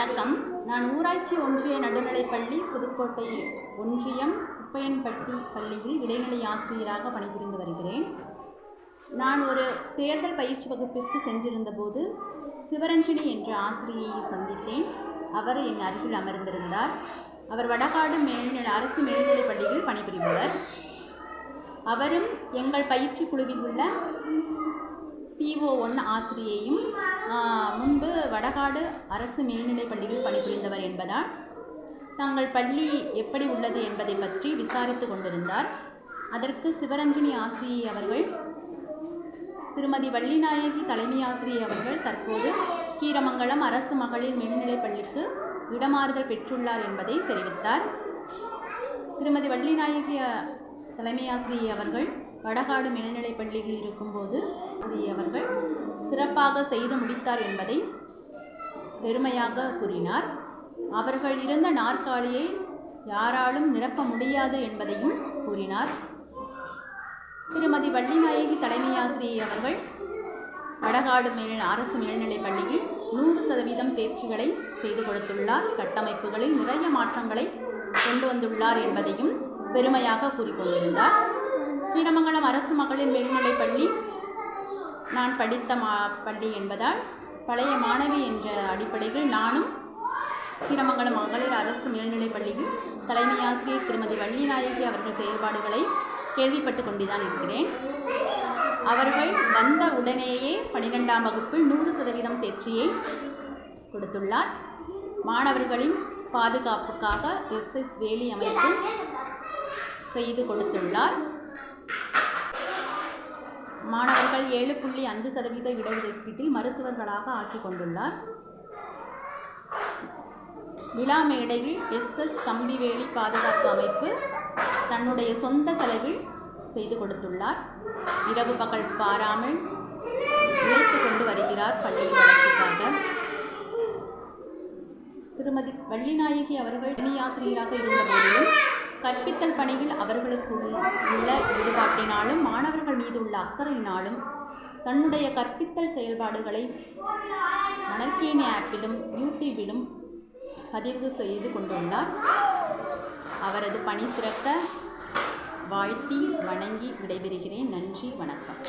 வணக்கம். நான் ஊராட்சி ஒன்றிய நடுநிலைப்பள்ளி புதுக்கோட்டை ஒன்றியம் குப்பையன்பட்டி பள்ளியில் இடைநிலை ஆசிரியராக பணிபுரிந்து வருகிறேன். நான் ஒரு தேர்தல் பயிற்சி வகுப்பிற்கு சென்றிருந்தபோது சிவரஞ்சனி என்ற ஆசிரியையை சந்தித்தேன். அவர் என் அருகில் அமர்ந்திருந்தார். அவர் வடகாடு மேல்நில அரசு மேல்நிலைப் பள்ளியில் பணிபுரிபவர். அவரும் எங்கள் பயிற்சி குழுவில் உள்ள பிஓ ஒன் ஆசிரியையும் முன்பு வடகாடு அரசு மேல்நிலைப் பள்ளியில் பணிபுரிந்தவர் என்பதால் தங்கள் பள்ளி எப்படி உள்ளது என்பதை பற்றி விசாரித்து கொண்டிருந்தார். அதற்கு சிவரஞ்சனி ஆசிரியை அவர்கள் திருமதி வள்ளிநாயகி தலைமை ஆசிரியை அவர்கள் தற்போது கீரமங்கலம் அரசு மகளிர் மேல்நிலைப் பள்ளிக்கு இடமாறுதல் பெற்றுள்ளார் என்பதை தெரிவித்தார். திருமதி வள்ளிநாயகி தலைமை ஆசிரியை அவர்கள் வடகாடு மேல்நிலைப் பள்ளியில் இருக்கும்போது அவர்கள் சிறப்பாக செய்து முடித்தார் என்பதை பெருமையாக கூறினார். அவர்கள் இருந்த நாற்காலியை யாராலும் நிரப்ப முடியாது என்பதையும் கூறினார். திருமதி வள்ளிநாயகி தலைமை ஆசிரியை அவர்கள் வடகாடு மேல் அரசு மேல்நிலைப் பள்ளியில் நூறு சதவீதம் தேர்ச்சிகளை செய்து கொடுத்துள்ளார். கட்டமைப்புகளில் நிறைய மாற்றங்களை கொண்டு வந்துள்ளார் என்பதையும் பெருமையாக கூறிக்கொண்டிருந்தார். ஸ்ரீரமங்கலம் அரசு மகளிர் மேல்நிலைப் பள்ளி நான் படித்த மா பள்ளி என்பதால் பழைய மாணவி என்ற அடிப்படையில் நானும் ஸ்ரீரமங்கலம் மகளிர் அரசு மேல்நிலைப் பள்ளியில் தலைமை ஆசிரியர் திருமதி வள்ளிநாயகி அவர்கள் செயல்பாடுகளை கேள்விப்பட்டு கொண்டுதான் இருக்கிறேன். அவர்கள் வந்த உடனேயே பனிரெண்டாம் வகுப்பில் நூறு சதவீதம் தேர்ச்சியை கொடுத்துள்ளார். மாணவர்களின் பாதுகாப்புக்காக எஸ்எஸ் வேலி அமைப்பு செய்து கொடுத்துள்ளார். மாணவர்கள் ஏழு புள்ளி அஞ்சு சதவீத இடஒதுக்கீட்டில் மருத்துவர்களாக ஆக்கிக் கொண்டுள்ளார். விழா மேடையில் எஸ்எஸ் கம்பிவேலி பாதுகாப்பு அமைப்பு தன்னுடைய சொந்த செலவில் செய்து கொடுத்துள்ளார். இரவு பகல் பாராமல் இணைத்து கொண்டு வருகிறார் பள்ளியில் வளர்ச்சிக்காக. திருமதி வள்ளிநாயகி அவர்கள் பணியாசிரியராக இருந்த போதிலும் கற்பித்தல் பணியில் அவர்களுக்கு உள்ள ஈடுபாட்டினாலும் மாணவர்கள் மீது உள்ள அக்கறையினாலும் தன்னுடைய கற்பித்தல் செயல்பாடுகளை மணற்கேணி ஆப்பிலும் யூடியூபிலும் பதிவு செய்து கொண்டுள்ளார். அவரது பணி சிறக்க வாழ்த்தி வணங்கி விடைபெறுகிறேன். நன்றி வணக்கம்.